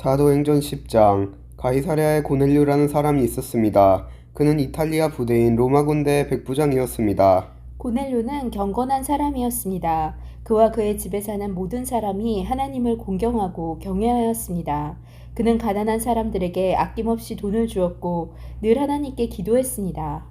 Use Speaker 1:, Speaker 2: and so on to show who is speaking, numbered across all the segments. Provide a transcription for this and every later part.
Speaker 1: 사도행전 10장 가이사랴에 고넬료라는 사람이 있었습니다. 그는 이탈리아 부대인 로마 군대의 백부장이었습니다.
Speaker 2: 고넬료는 경건한 사람이었습니다. 그와 그의 집에 사는 모든 사람이 하나님을 공경하고 경외하였습니다. 그는 가난한 사람들에게 아낌없이 돈을 주었고 늘 하나님께 기도했습니다.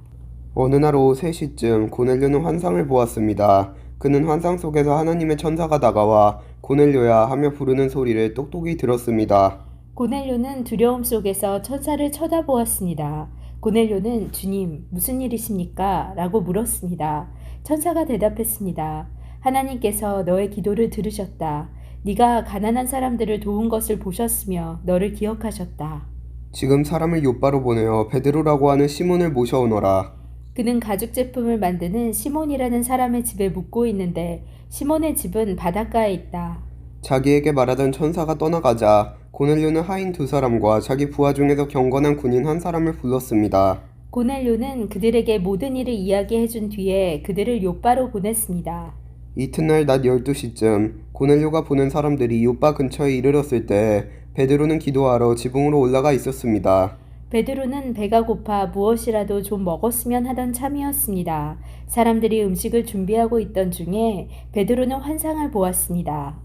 Speaker 1: 어느 날 오후 3시쯤 고넬료는 환상을 보았습니다. 그는 환상 속에서 하나님의 천사가 다가와 고넬료야 하며 부르는 소리를 똑똑히 들었습니다.
Speaker 2: 고넬료는 두려움 속에서 천사를 쳐다보았습니다. 고넬료는 주님, 무슨 일이십니까? 라고 물었습니다. 천사가 대답했습니다. 하나님께서 너의 기도를 들으셨다. 네가 가난한 사람들을 도운 것을 보셨으며 너를 기억하셨다.
Speaker 1: 지금 사람을 요바로 보내어 베드로라고 하는 시몬을 모셔오너라.
Speaker 2: 그는 가죽 제품을 만드는 시몬이라는 사람의 집에 묵고 있는데 시몬의 집은 바닷가에 있다.
Speaker 1: 자기에게 말하던 천사가 떠나가자 고넬료는 하인 두 사람과 자기 부하 중에서 경건한 군인 한 사람을 불렀습니다.
Speaker 2: 고넬료는 그들에게 모든 일을 이야기해 준 뒤에 그들을 요바로 보냈습니다.
Speaker 1: 이튿날 낮 12시쯤 고넬료가 보낸 사람들이 요바 근처에 이르렀을 때 베드로는 기도하러 지붕으로 올라가 있었습니다.
Speaker 2: 베드로는 배가 고파 무엇이라도 좀 먹었으면 하던 참이었습니다. 사람들이 음식을 준비하고 있던 중에 베드로는 환상을 보았습니다.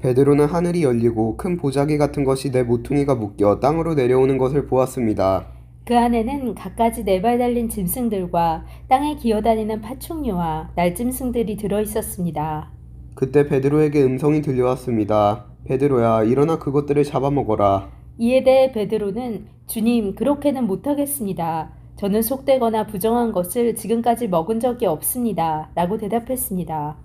Speaker 1: 베드로는 하늘이 열리고 큰 보자기 같은 것이 내 모퉁이가 묶여 땅으로 내려오는 것을 보았습니다.
Speaker 2: 그 안에는 갖가지 네 발 달린 짐승들과 땅에 기어다니는 파충류와 날짐승들이 들어 있었습니다.
Speaker 1: 그때 베드로에게 음성이 들려왔습니다. 베드로야, 일어나 그것들을 잡아먹어라.
Speaker 2: 이에 대해 베드로는 주님, 그렇게는 못하겠습니다. 저는 속되거나 부정한 것을 지금까지 먹은 적이 없습니다. 라고 대답했습니다.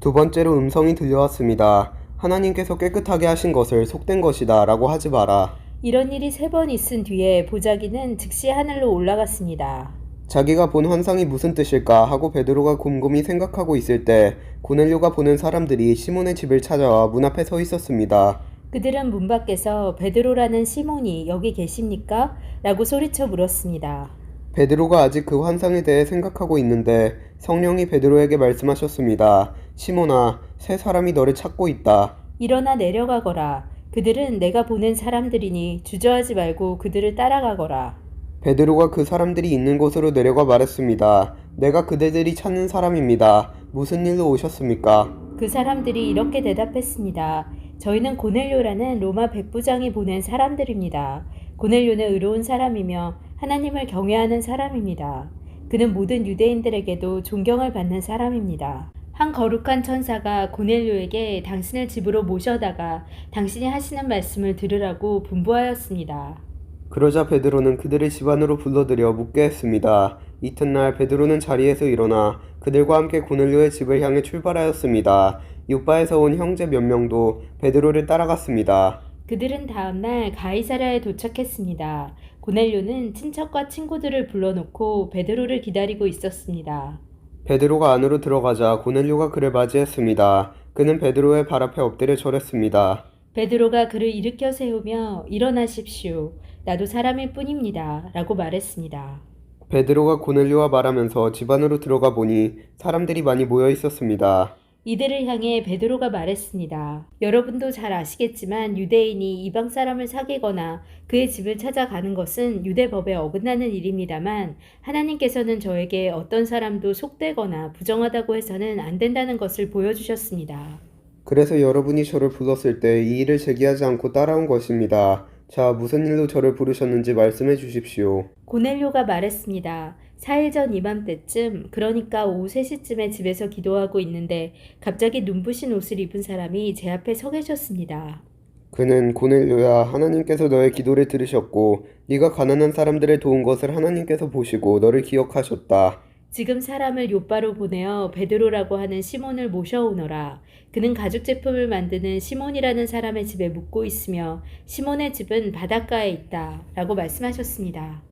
Speaker 1: 두 번째로 음성이 들려왔습니다. 하나님께서 깨끗하게 하신 것을 속된 것이다 라고 하지 마라.
Speaker 2: 이런 일이 세 번 있은 뒤에 보자기는 즉시 하늘로 올라갔습니다.
Speaker 1: 자기가 본 환상이 무슨 뜻일까 하고 베드로가 곰곰이 생각하고 있을 때 고넬료가 보낸 사람들이 시몬의 집을 찾아와 문 앞에 서 있었습니다.
Speaker 2: 그들은 문 밖에서 베드로라는 시몬이 여기 계십니까? 라고 소리쳐 물었습니다.
Speaker 1: 베드로가 아직 그 환상에 대해 생각하고 있는데 성령이 베드로에게 말씀하셨습니다. 시몬아, 세 사람이 너를 찾고 있다.
Speaker 2: 일어나 내려가거라. 그들은 내가 보낸 사람들이니 주저하지 말고 그들을 따라가거라.
Speaker 1: 베드로가 그 사람들이 있는 곳으로 내려가 말했습니다. 내가 그대들이 찾는 사람입니다. 무슨 일로 오셨습니까?
Speaker 2: 그 사람들이 이렇게 대답했습니다. 저희는 고넬료라는 로마 백부장이 보낸 사람들입니다. 고넬료는 의로운 사람이며 하나님을 경외하는 사람입니다. 그는 모든 유대인들에게도 존경을 받는 사람입니다. 한 거룩한 천사가 고넬료에게 당신을 집으로 모셔다가 당신이 하시는 말씀을 들으라고 분부하였습니다.
Speaker 1: 그러자 베드로는 그들을 집 안으로 불러들여 묻게 했습니다. 이튿날 베드로는 자리에서 일어나 그들과 함께 고넬료의 집을 향해 출발하였습니다. 요바에서 온 형제 몇 명도 베드로를 따라갔습니다.
Speaker 2: 그들은 다음날 가이사랴에 도착했습니다. 고넬료는 친척과 친구들을 불러놓고 베드로를 기다리고 있었습니다.
Speaker 1: 베드로가 안으로 들어가자 고넬료가 그를 맞이했습니다. 그는 베드로의 발 앞에 엎드려 절했습니다.
Speaker 2: 베드로가 그를 일으켜 세우며 일어나십시오. 나도 사람일 뿐입니다. 라고 말했습니다.
Speaker 1: 베드로가 고넬료와 말하면서 집 안으로 들어가 보니 사람들이 많이 모여 있었습니다.
Speaker 2: 이들을 향해 베드로가 말했습니다. 여러분도 잘 아시겠지만 유대인이 이방 사람을 사귀거나 그의 집을 찾아가는 것은 유대법에 어긋나는 일입니다만 하나님께서는 저에게 어떤 사람도 속되거나 부정하다고 해서는 안 된다는 것을 보여주셨습니다.
Speaker 1: 그래서 여러분이 저를 불렀을 때 이 일을 제기하지 않고 따라온 것입니다. 자, 무슨 일로 저를 부르셨는지 말씀해 주십시오.
Speaker 2: 고넬료가 말했습니다. 4일 전 이맘때쯤, 그러니까 오후 3시쯤에 집에서 기도하고 있는데 갑자기 눈부신 옷을 입은 사람이 제 앞에 서 계셨습니다.
Speaker 1: 그는 고넬료야 하나님께서 너의 기도를 들으셨고 네가 가난한 사람들을 도운 것을 하나님께서 보시고 너를 기억하셨다.
Speaker 2: 지금 사람을 요바로 보내어 베드로라고 하는 시몬을 모셔오너라. 그는 가죽 제품을 만드는 시몬이라는 사람의 집에 묵고 있으며 시몬의 집은 바닷가에 있다. 라고 말씀하셨습니다.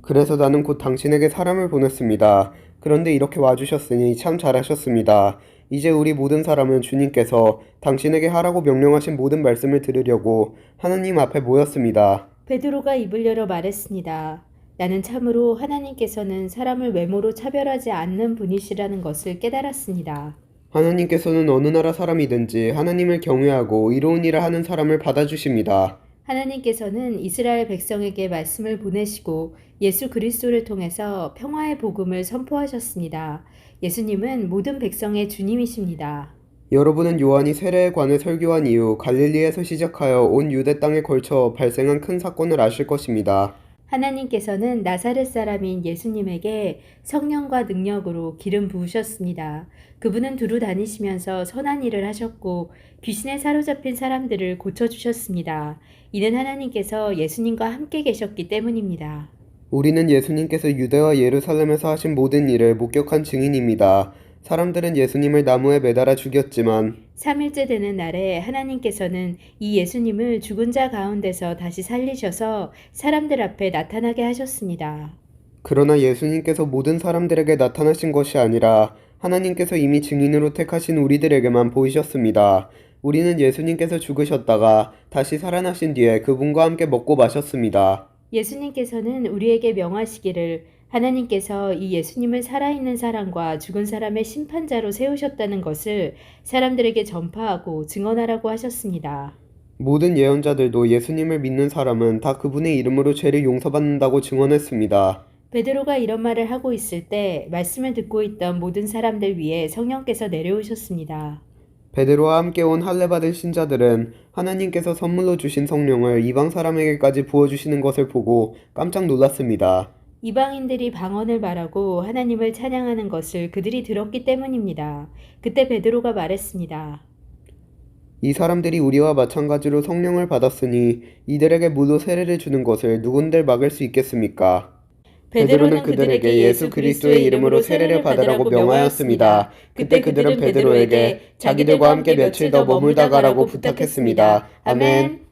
Speaker 1: 그래서 나는 곧 당신에게 사람을 보냈습니다. 그런데 이렇게 와주셨으니 참 잘하셨습니다. 이제 우리 모든 사람은 주님께서 당신에게 하라고 명령하신 모든 말씀을 들으려고 하나님 앞에 모였습니다.
Speaker 2: 베드로가 입을 열어 말했습니다. 나는 참으로 하나님께서는 사람을 외모로 차별하지 않는 분이시라는 것을 깨달았습니다.
Speaker 1: 하나님께서는 어느 나라 사람이든지 하나님을 경외하고 이로운 일을 하는 사람을 받아주십니다.
Speaker 2: 하나님께서는 이스라엘 백성에게 말씀을 보내시고 예수 그리스도를 통해서 평화의 복음을 선포하셨습니다. 예수님은 모든 백성의 주님이십니다.
Speaker 1: 여러분은 요한이 세례에 관해 설교한 이후 갈릴리에서 시작하여 온 유대 땅에 걸쳐 발생한 큰 사건을 아실 것입니다.
Speaker 2: 하나님께서는 나사렛 사람인 예수님에게 성령과 능력으로 기름 부으셨습니다. 그분은 두루 다니시면서 선한 일을 하셨고 귀신에 사로잡힌 사람들을 고쳐주셨습니다. 이는 하나님께서 예수님과 함께 계셨기 때문입니다.
Speaker 1: 우리는 예수님께서 유대와 예루살렘에서 하신 모든 일을 목격한 증인입니다. 사람들은 예수님을 나무에 매달아 죽였지만
Speaker 2: 3일째 되는 날에 하나님께서는 이 예수님을 죽은 자 가운데서 다시 살리셔서 사람들 앞에 나타나게 하셨습니다.
Speaker 1: 그러나 예수님께서 모든 사람들에게 나타나신 것이 아니라 하나님께서 이미 증인으로 택하신 우리들에게만 보이셨습니다. 우리는 예수님께서 죽으셨다가 다시 살아나신 뒤에 그분과 함께 먹고 마셨습니다.
Speaker 2: 예수님께서는 우리에게 명하시기를 하나님께서 이 예수님을 살아있는 사람과 죽은 사람의 심판자로 세우셨다는 것을 사람들에게 전파하고 증언하라고 하셨습니다.
Speaker 1: 모든 예언자들도 예수님을 믿는 사람은 다 그분의 이름으로 죄를 용서받는다고 증언했습니다.
Speaker 2: 베드로가 이런 말을 하고 있을 때 말씀을 듣고 있던 모든 사람들 위에 성령께서 내려오셨습니다.
Speaker 1: 베드로와 함께 온 할례 받은 신자들은 하나님께서 선물로 주신 성령을 이방 사람에게까지 부어 주시는 것을 보고 깜짝 놀랐습니다.
Speaker 2: 이방인들이 방언을 말하고 하나님을 찬양하는 것을 그들이 들었기 때문입니다. 그때 베드로가 말했습니다.
Speaker 1: 이 사람들이 우리와 마찬가지로 성령을 받았으니 이들에게 물로 세례를 주는 것을 누군들 막을 수 있겠습니까? 베드로는 그들에게 예수 그리스도의 이름으로 세례를 받으라고 명하였습니다. 그때 그들은 베드로에게 자기들과 함께 며칠 더 머물다 가라고 부탁했습니다. 아멘.